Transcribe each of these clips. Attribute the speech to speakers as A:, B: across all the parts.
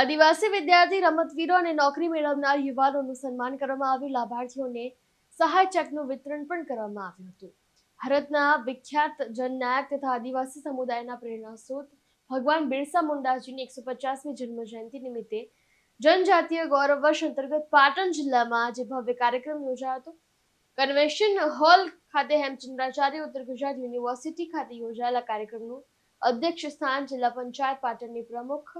A: આદિવાસી વિદ્યાર્થી રમતવીરો અને નોકરી મેળવનાર યુવાનોનું સન્માન કરવામાં આવ્યું. લાભાર્થીઓને સહાય ચેકનું વિતરણ પણ કરવામાં આવ્યું હતું. ભારતના વિખ્યાત જનનાયક તથા આદિવાસી સમુદાયના પ્રેરણા ભગવાન બિરસા મુંડાજીની એકસો પચાસમી જન્મ જયંતિ નિમિત્તે જનજાતીય ગૌરવ વર્ષ અંતર્ગત પાટણ જિલ્લામાં આજે ભવ્ય કાર્યક્રમ યોજાયો હતો. કન્વેન્શન હોલ ખાતે હેમચંદ્રાચાર્ય ઉત્તર ગુજરાત યુનિવર્સિટી ખાતે યોજાયેલા કાર્યક્રમનું અધ્યક્ષ સ્થાન જિલ્લા પંચાયત પાટણની પ્રમુખ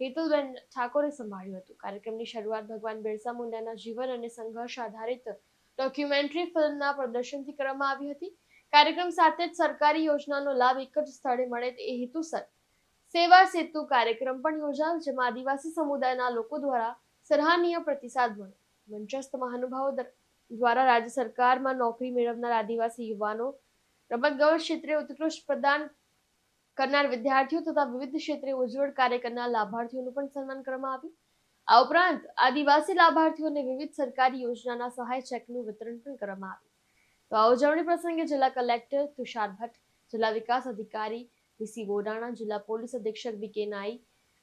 A: હેતુલબેન ઠાકોરે સંભાળ્યું હતું. કાર્યક્રમની શરૂઆત ભગવાન બિરસા મુંડાના જીવન અને સંઘર્ષ આધારિત ડોક્યુમેન્ટરી ફિલ્મના પ્રદર્શનથી કરવામાં આવી હતી. કાર્યક્રમ સાથે જ સરકારી યોજનાનો લાભ એક જ સ્થળે મળે એ હેતુસર. સેવા સેતુ કાર્યક્રમ પણ યોજાયો, જેમાં આદિવાસી સમુદાયના લોકો દ્વારા સરાહનીય પ્રતિસાદ મળ્યો. મંચસ્થ મહાનુભાવો દ્વારા રાજ્ય સરકારમાં નોકરી મેળવનાર આદિવાસી યુવાનો રમતગમત ક્ષેત્રે ઉત્કૃષ્ટ પ્રદાન કરનાર વિદ્યાર્થીઓ તથા વિવિધ ક્ષેત્રે ઉજ્જવળ કાર્ય કરનાર લાભાર્થીઓનું પણ સન્માન કરવામાં આવ્યું. આ ઉપરાંત આદિવાસી લાભાર્થીઓને વિવિધ સરકારી યોજનાના સહાય ચેકનું વિતરણ પણ કરવામાં આવ્યું. તો આ ઉજવણી પ્રસંગે જિલ્લા કલેક્ટર તુષાર ભટ્ટ, જિલ્લા વિકાસ અધિકારી વીસી વોડાણા, જિલ્લા પોલીસ અધિક્ષક વી કે નાઈ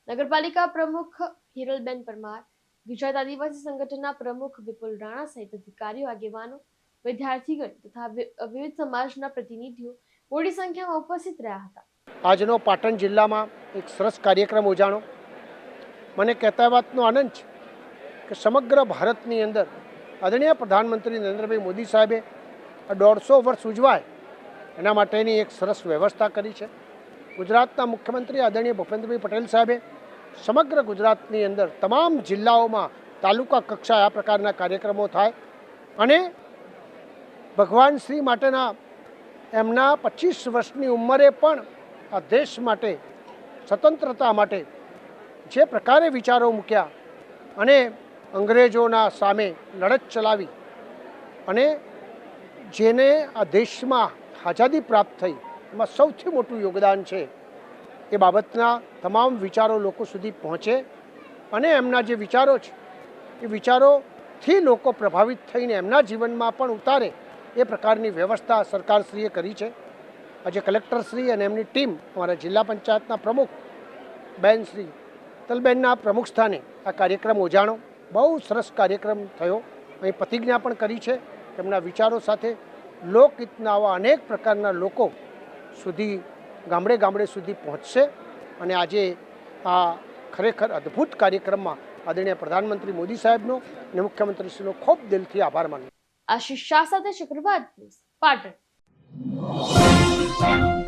A: નગરપાલિકા પ્રમુખ હિરલબેન પરમાર, ગુજરાત આદિવાસી સંગઠનના પ્રમુખ વિપુલ રાણા સહિત અધિકારીઓ, આગેવાનો, વિદ્યાર્થીગણ તથા વિવિધ સમાજના પ્રતિનિધિઓ મોટી સંખ્યામાં ઉપસ્થિત રહ્યા હતા.
B: આજનો પાટણ જિલ્લામાં એક સરસ કાર્યક્રમ ઉજાણો. મને કહેતા વાતનો આનંદ છે કે સમગ્ર ભારતની અંદર આદરણીય પ્રધાનમંત્રી નરેન્દ્રભાઈ મોદી સાહેબે આ દોઢસો વર્ષ ઉજવાય એના માટેની એક સરસ વ્યવસ્થા કરી છે. ગુજરાતના મુખ્યમંત્રી આદરણીય ભૂપેન્દ્રભાઈ પટેલ સાહેબે સમગ્ર ગુજરાતની અંદર તમામ જિલ્લાઓમાં તાલુકા કક્ષાએ આ પ્રકારના કાર્યક્રમો થાય અને ભગવાન શ્રી માટેના એમના પચીસ વર્ષની ઉંમરે પણ આ દેશ માટે, સ્વતંત્રતા માટે જે પ્રકારે વિચારો મૂક્યા અને અંગ્રેજોના સામે લડત ચલાવી અને જેને આ દેશમાં આઝાદી પ્રાપ્ત થઈ, એમાં સૌથી મોટું યોગદાન છે, એ બાબતના તમામ વિચારો લોકો સુધી પહોંચે અને એમના જે વિચારો છે, એ વિચારોથી લોકો પ્રભાવિત થઈને એમના જીવનમાં પણ ઉતારે એ પ્રકારની વ્યવસ્થા સરકારશ્રીએ કરી છે. આજે કલેક્ટરશ્રી અને એમની ટીમ અમારા જિલ્લા પંચાયતના પ્રમુખ બેન શ્રી તલબેનના પ્રમુખ સ્થાને આ કાર્યક્રમ ઉજાણો. બહુ સરસ કાર્યક્રમ થયો. અહીં પ્રતિજ્ઞા પણ કરી છે. એમના વિચારો સાથે લોકહિતના આવા અનેક પ્રકારના લોકો સુધી ગામડે ગામડે સુધી પહોંચશે. અને આજે આ ખરેખર અદ્ભુત કાર્યક્રમમાં આદરણીય પ્રધાનમંત્રી મોદી સાહેબનો અને મુખ્યમંત્રીશ્રીનો ખૂબ દિલથી આભાર માનું
A: આશીષ શાહ સાથે શુક્રવાર ન્યૂઝ, પાટણ